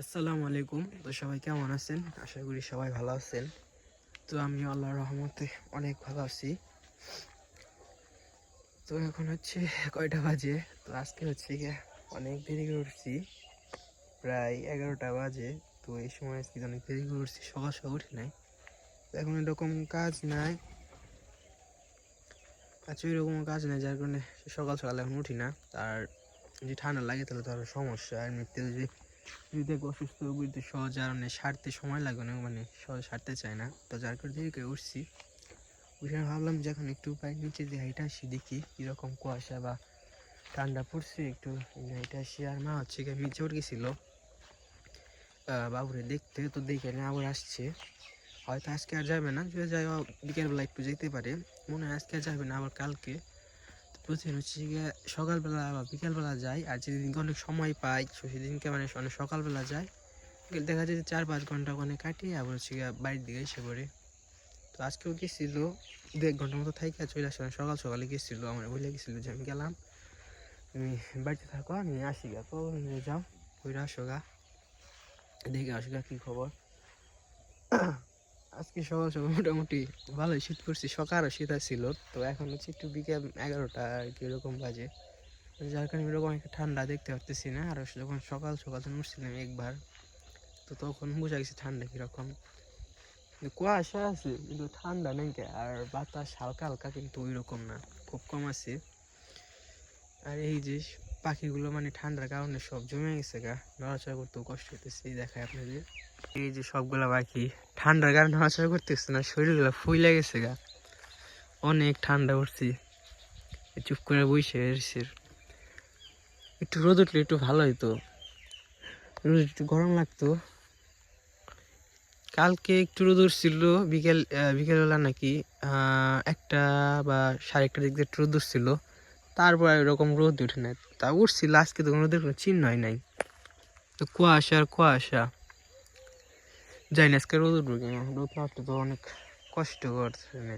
আসসালামু আলাইকুম। তো সবাই কেমন আছেন? আশা করি সবাই ভালো আছেন। তো আমি আল্লাহ রহমতে অনেক ভালো আছি। তো এখন হচ্ছে কয়টা বাজে? তো আজকে হচ্ছে গিয়ে অনেক দেরি করে উঠছি। প্রায় এগারোটা বাজে। তো এই সময় আজকে অনেক দেরি করে উঠছি, সকাল সকাল উঠি নাই। তো এখন এরকম কাজ নাই। আচ্ছা এরকম কাজ নাই, যার কারণে সকাল সকাল এখন উঠি না। আর যদি ঠান্ডা লাগে তাহলে তো আরও সমস্যা। আর এমনিতে যদি যদি দেখব অসুস্থ বুঝতে সহজ আর মানে সারতে সময় লাগবে না মানে সহজ সারতে চায় না, তো যার করে দেরি উঠছি। উঠে ভাবলাম যে এখন একটু পাই নিচে দিয়ে হাইটা আসি, দেখি কীরকম কুয়াশা বা ঠান্ডা পড়ছে, একটু হাইটা আসি। আর মা হচ্ছে গিয়ে উঠে গেছিল। বাবুরে দেখতে, তো দেখে না, আবার আসছে। হয়তো আজকে আর যাবে না, যদি যায় বিকেলবেলা একটু যেতে পারে। মনে হয় আজকে আর যাবে না, আবার কালকে। প্রতিদিন হচ্ছে গিয়ে সকালবেলা বা বিকালবেলা যাই, আর যেদিনকে অনেক সময় পাই সেদিনকে মানে অনেক সকালবেলা বিকেল দেখা যায় যে চার পাঁচ ঘণ্টা ওখানে কাটিয়ে আবার হচ্ছে গিয়ে বাড়ির দিকে এসে পড়ে। তো আজকেও গেছিল, দু এক ঘণ্টার মতো থাকি আর চলে আসলাম, সকাল সকালে গেছিল, আমার বলে গেছিল যে আমি গেলাম। তুমি বাড়িতে থাকো, আমি আসি গা। তো যাও ওইটা আসো গা। দেখে আসো গা কী খবর। আজকে সকাল সকাল মোটামুটি ভালোই শীত করছি সকালও শীত ছিল তো এখন হচ্ছে একটু বিকেল এগারোটা আর কি এরকম বাজে। যার কারণে এরকম একটা ঠান্ডা দেখতে পারতেছি না, আর যখন সকাল সকাল যখন উঠছিলাম একবার, তো তখন বোঝা গেছে ঠান্ডা কীরকম। কুয়াশা আছে, কিন্তু ঠান্ডা নেই আর বাতাস হালকা হালকা কিন্তু ওই রকম না, খুব কম আছে। আর এই যে পাখিগুলো মানে ঠান্ডার কারণে সব জমে গেছে গা, নড়াচড়া করতেও কষ্ট হইতেছে দেখায় আপনাদের। এই যে সবগুলা পাখি। ঠান্ডার কারণে নড়াচড়া করতেছে না, শরীরগুলো ফুইলে গেছে গা। অনেক ঠান্ডা এই চুপ করে বসে এসে একটু রোদ উঠলে একটু ভালো হইতো। রোদ একটু গরম লাগতো। কালকে একটু রোদ উঠছিল, বিকেল বিকেলবেলা নাকি একটা বা সাড়ে একটা দিক দিয়ে একটু রোদ উঠছিল। তারপর এরকম রোদ উঠে নাই। তা উঠছিল, আজকে তো কোনো রোদের কোনো চিহ্নই নাই। তো কুয়াশা আর কুয়াশা। যাই না, আজকে রোদ উঠবো কিনা রোদ না তো অনেক কষ্টকর মানে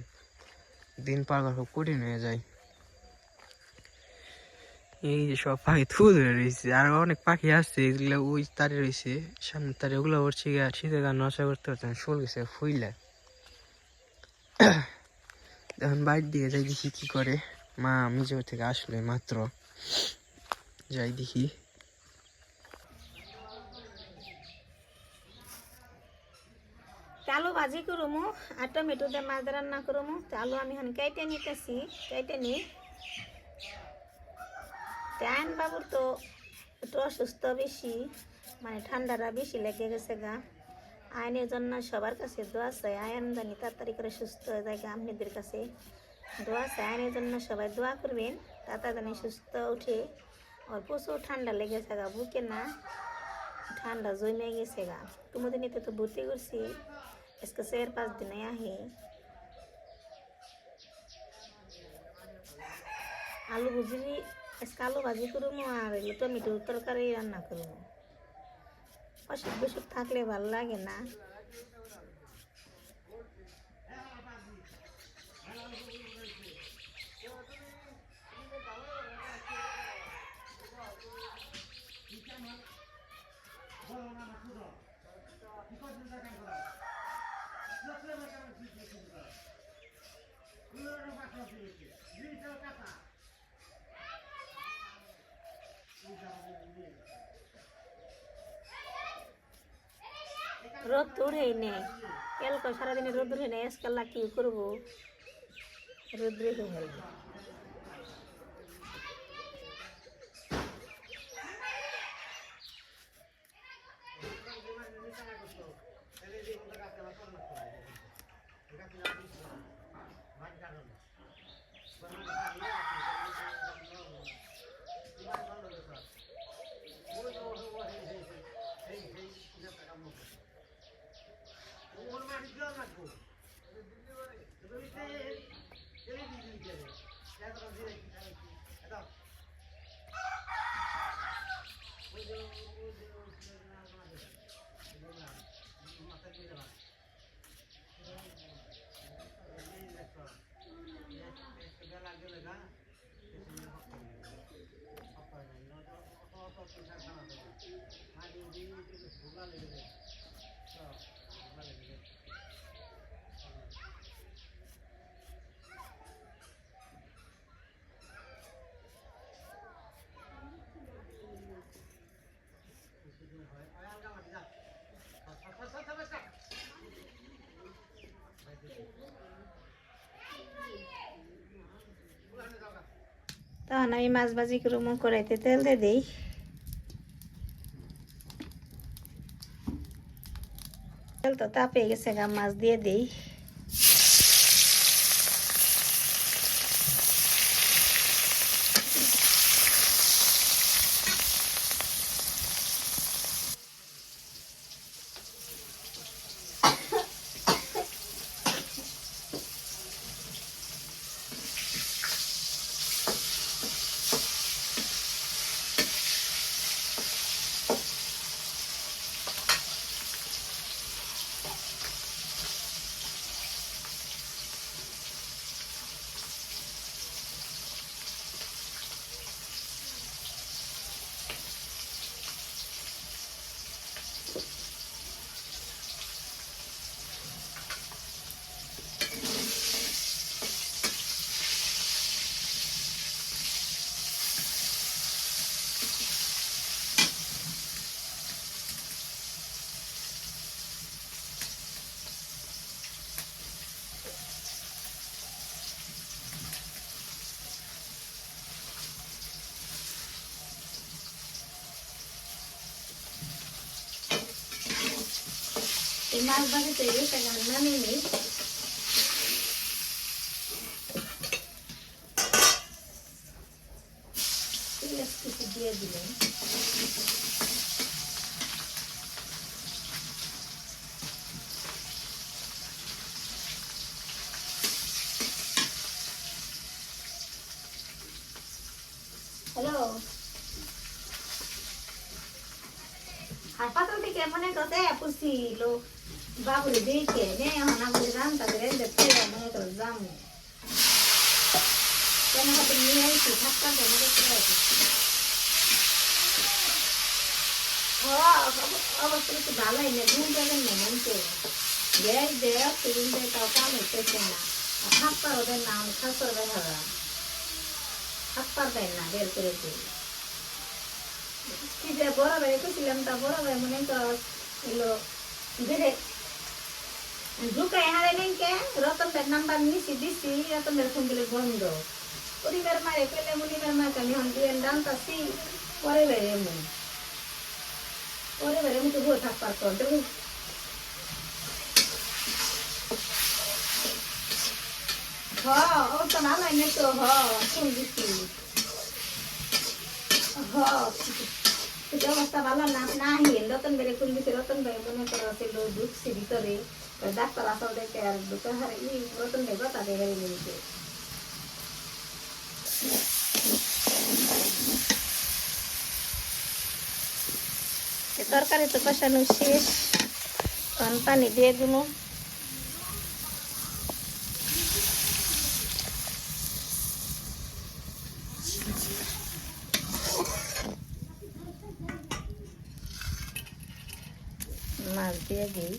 দিন পার করা খুব কঠিন হয়ে যায়। এই যে সব পাখি থু ধরে রয়েছে, আর অনেক পাখি আসছে এগুলো ওই তারে রয়েছে সামনে তারে ওগুলো উঠছে গিয়ে শীতের গান নশা করতে পারছে না, শোল গেছে, ফুইলা। এখন বাইর দিকে যাই দেখি কি করে, মা মিজোর থেকে আসলে মাত্র, যাই দেখি। আলু ভাজি করমু, আর টমেটো দিয়ে মাছ রান্না করমু। তো আলু আমি এখন কেটে নিতেছি, কেটে নি। আয়ন বাবুর তো একটু অসুস্থ বেশি মানে ঠান্ডাটা বেশি লেগে গেছে গা। আয়নের জন্য সবার কাছে দোয়া চাই আয়ন জানি তাড়াতাড়ি করে সুস্থ হয়ে যায় গা আপনাদের কাছে। দোয়া চাই আয়নের জন্য সবাই দোয়া করবেন, তাড়াতাড়ি জানি সুস্থ উঠে। আর প্রচুর ঠান্ডা লেগেছে গা, বুকে না। ঠান্ডা জমে গেছে গা। তোমাদের নিতে তো ভর্তি করছি। আজকে চার পাঁচ দিনে আহে আলু ভাজি আজকে আলু ভাজি করব আর এগুলো টমেটো তরকারি রান্না করব অসুখ বিসুখ থাকলে ভালো লাগে না রোদ তো উঠেই নেই সারাদিনে রোদ উঠে নেই কি করব? রোদ রেখে ফেলব। Gracias. Gracias. তখন আমি মাছ ভাজি করে মুখ কড়াইতে তেল দিয়ে দিই। তেল তো তাপে গেছে গা মাছ দিয়ে দিই এই মাছ ভাজিতে গেছে গা নামিয়ে নিই কিছু দিয়ে দিলেন হ্যালো? হাসপাতাল থেকে মনে কথা পুষছিল করে দেখতে মনে করো যাব কেন হাতে নিয়ে আইছি থাকতাম তো মনে করে আছি অবস্থা একটু ভালোই না ঘুম যাবেন না মনকে দেখ দেখ সেদিন দেখ তাও কাম হইতেছে না আর হাত পার ওদের নাম খাসর দেখা হাত পার দেয় না বের করে দিই কি যে বড় ভাই কইছিলাম তা বড় ভাই মনে কর এলো ধীরে ঢুকাই হারে নেই কে রতন ভাইয়ের নাম্বার নিছি দিছি রতন ভাইয়ের ফোন দিলে বন্ধ পরিবার মারে পেলে মুনিবার মাকে আমি হন দিয়ে ডান্তাছি পরে বেড়ে এমন পরে বেড়ে মুখে বই থাকবার পর দেখুন হ ও তো না লাইনে তো হ শুন দিছি হ কিন্তু অবস্থা ভালো না না হিল রতন বেড়ে কোন দিছে রতন ভাই মনে করা ছিল ঢুকছে ভিতরে ডাক্তার আসল দেখে আর ঢুকে হারে ই রতন ভাই কথা দেখে নিয়েছে তরকারি তো কষানো শেষ তখন পানি দিয়ে দিব মাছ দিয়ে দিই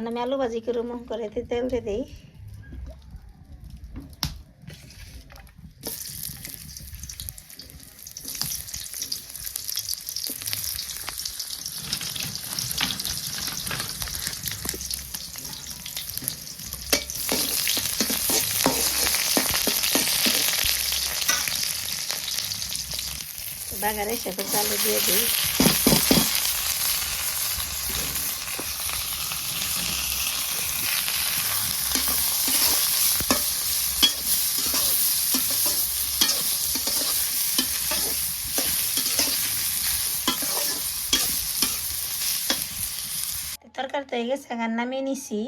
তার নামে আলু ভাজি করে মুখ করে তেল দিয়ে দিই। বাগারে সাথে চালু দিয়ে দিই। তরকারি তো হয়ে গেছে এখন নামিয়ে নিছি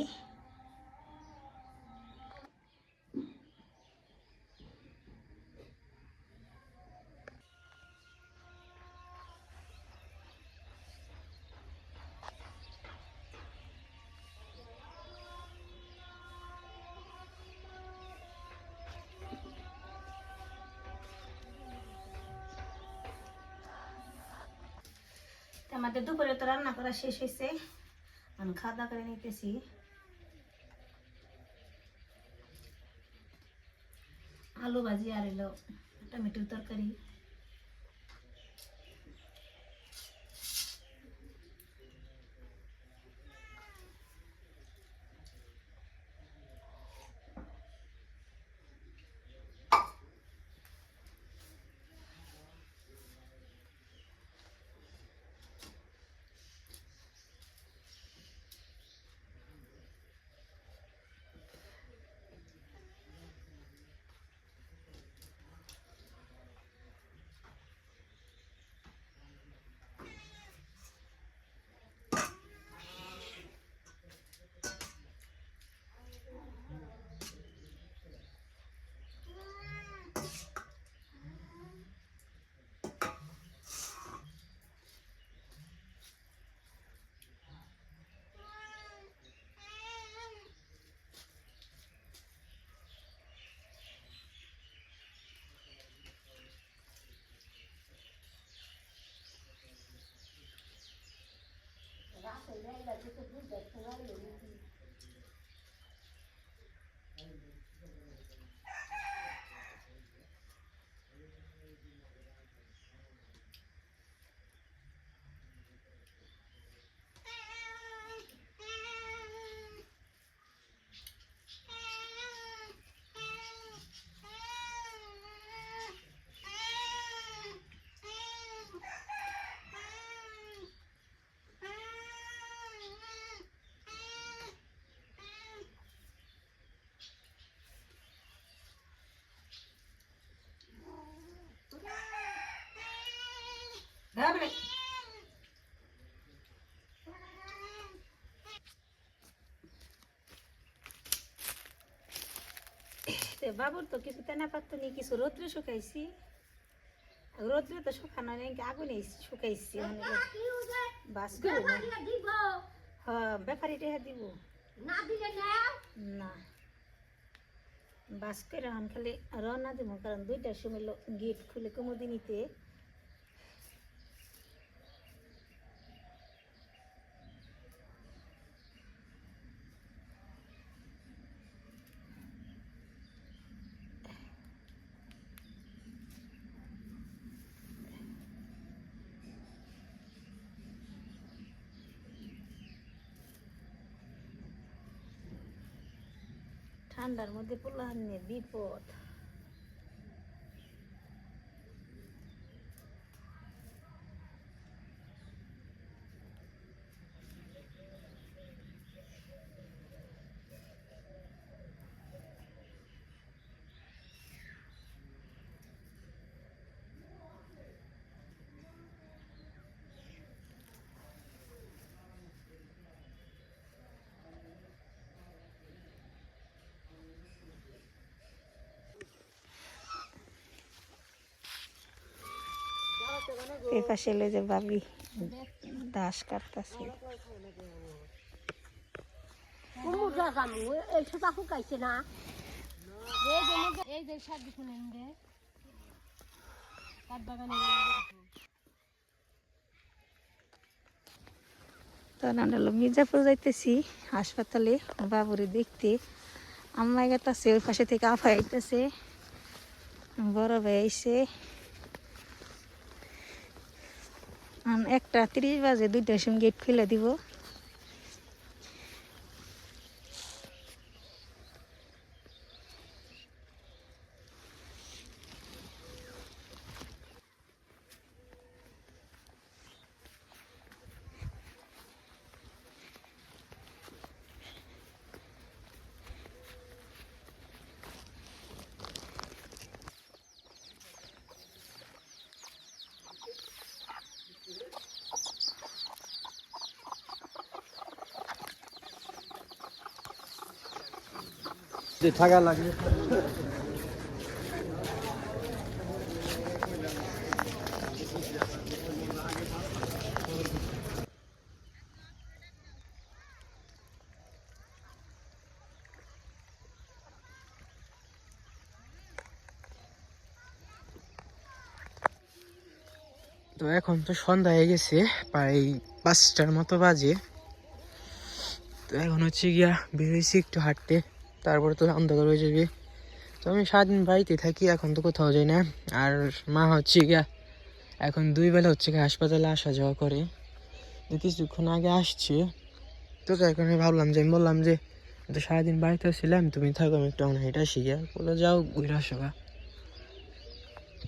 আমাদের দুপুরে তো রান্না করা শেষ হয়েছে আমি খাওয়া দাওয়া করে নিতেছি। আলু ভাজি আর এলো টমেটোর তরকারি। Từ 个就是 là chúng. বাবুর তো কিছু তেনা পাত্র নেই কিছু রোদ্রে শুকাইছি। রোদ্রে তো শুকানো নেই আগুনে শুকাইছি। মানে বাস হ্যাঁ ব্যাপারী রেহা দিব। না বাস করে খালি রওনা দিব কারণ দুইটার সময় গেট খুলে কুমুদি ঠান্ডার মধ্যে পোলাহান নিয়ে বিপদ এই পাশে এলে যে ভাবি দাস কাটতেছে কুমুরটা জামু এই সুতা শুকাইছে না এই যে মধ্যে- এই যে শাক শুনেন রে। কাঠ বাগানে তো আমরা হলো মির্জাপুর যাইতেছি হাসপাতালে বাবুরে দেখতে। আম্মা গেতাছে ওই পাশে থেকে আফা আইতেছে। বড় ভাই আইসে আম একটা ত্রিশ বাজে দুইটার সময় গেট খুলে দিব। যে থাকা লাগে। তো এখন তো সন্ধ্যা হয়ে গেছে, প্রায় পাঁচটার মতো বাজে। তো এখন হচ্ছে গিয়া বেরোইছি একটু হাঁটতে। তারপরে তো অন্ধকার হয়ে যাবে। তো আমি সারাদিন বাড়িতে থাকি, এখন তো কোথাও যাই না। আর মা হচ্ছে গিয়া এখন দুই বেলা হচ্ছে গিয়ে হাসপাতালে আসা যাওয়া করে। কিছুক্ষণ আগে আসছে। তো এখন আমি ভাবলাম যে, আমি বললাম যে তো সারাদিন বাড়িতে ছিলাম, তুমি থাকো, আমি একটু হেঁটে আসি গিয়া। বলে যাও ঘুরে আসো গা।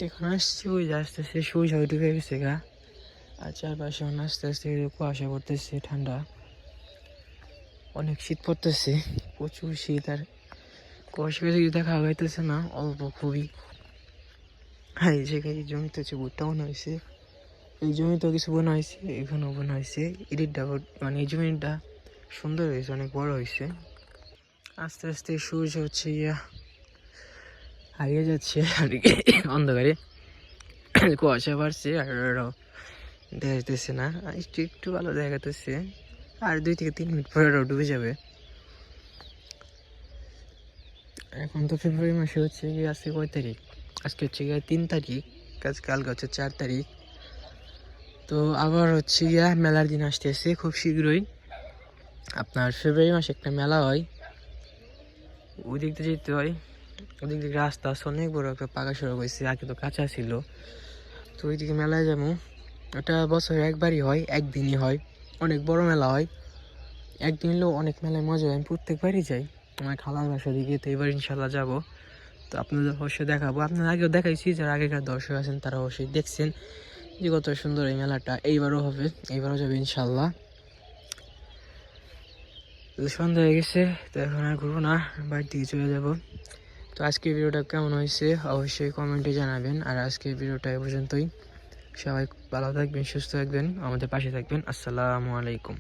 এখন আসছি, ওই যে আস্তে আস্তে শুয়ে সবাই ঢুকে গেছে গা। আর চারপাশে আস্তে আস্তে কুয়াশা পড়তেছে, ঠান্ডা। অনেক শীত পড়তেছে, প্রচুর শীত আর কুয়াশা কিছু দেখা যাইতেছে না, অল্প খুবই। হ্যাঁ এই জমিতে হচ্ছে ভুট্টা বোনা হয়েছে। এই জমিতেও কিছু বোনা হয়েছে, এখানেও বোনা হয়েছে। ইডিটটা মানে এই জমিটা সুন্দর হয়েছে, অনেক বড় হয়েছে। আস্তে আস্তে সূর্য হচ্ছে ইয়া, হারিয়ে যাচ্ছে আর কি অন্ধকারে। কুয়াশা বাড়ছে আর দেখা যাইতেছে না একটু একটু ভালো দেখা যাইতেছে আর দুই থেকে তিন মিনিট পরে আরও ডুবে যাবে। এখন তো ফেব্রুয়ারি মাসে হচ্ছে গিয়ে আজকে কয় তারিখ? আজকে হচ্ছে গিয়ে তিন তারিখ কাজ কালকে হচ্ছে চার তারিখ। তো আবার হচ্ছে গিয়া মেলার দিন আসতেছে খুব শীঘ্রই আপনার ফেব্রুয়ারি মাসে একটা মেলা হয়। ওই দিক দিয়ে যেতে হয়। ওদিক দিকে রাস্তা আছে, অনেক বড় একটা পাকা সড়ক হয়েছে, আগে তো কাঁচা ছিল। তো ওইদিকে মেলায় যাব। ওটা বছরে একবারই হয়, একদিনই হয়। অনেক বড় মেলা হয়। একদিন হলেও অনেক মেলায় মজা হয়। আমি প্রত্যেকবারই যাই। আমার খালার বাসা দিকে, তো এবার ইনশাল্লাহ যাব। তো আপনাদের অবশ্যই দেখাবো। আপনার আগেও দেখাইছি, যারা আগেকার দর্শক আছেন তারা অবশ্যই দেখছেন যে কত সুন্দর এই মেলাটা। এইবারও হবে, এইবারও যাবে ইনশাল্লাহ সন্ধ্যা হয়ে গেছে, তো এখন আর ঘুরবো না, বাড়ির দিকে চলে যাব। তো আজকের ভিডিওটা কেমন হয়েছে অবশ্যই কমেন্টে জানাবেন। আর আজকের ভিডিওটা এ পর্যন্তই। সবাই ভালো থাকবেন সুস্থ থাকবেন আমাদের পাশে থাকবেন। আসসালামু আলাইকুম।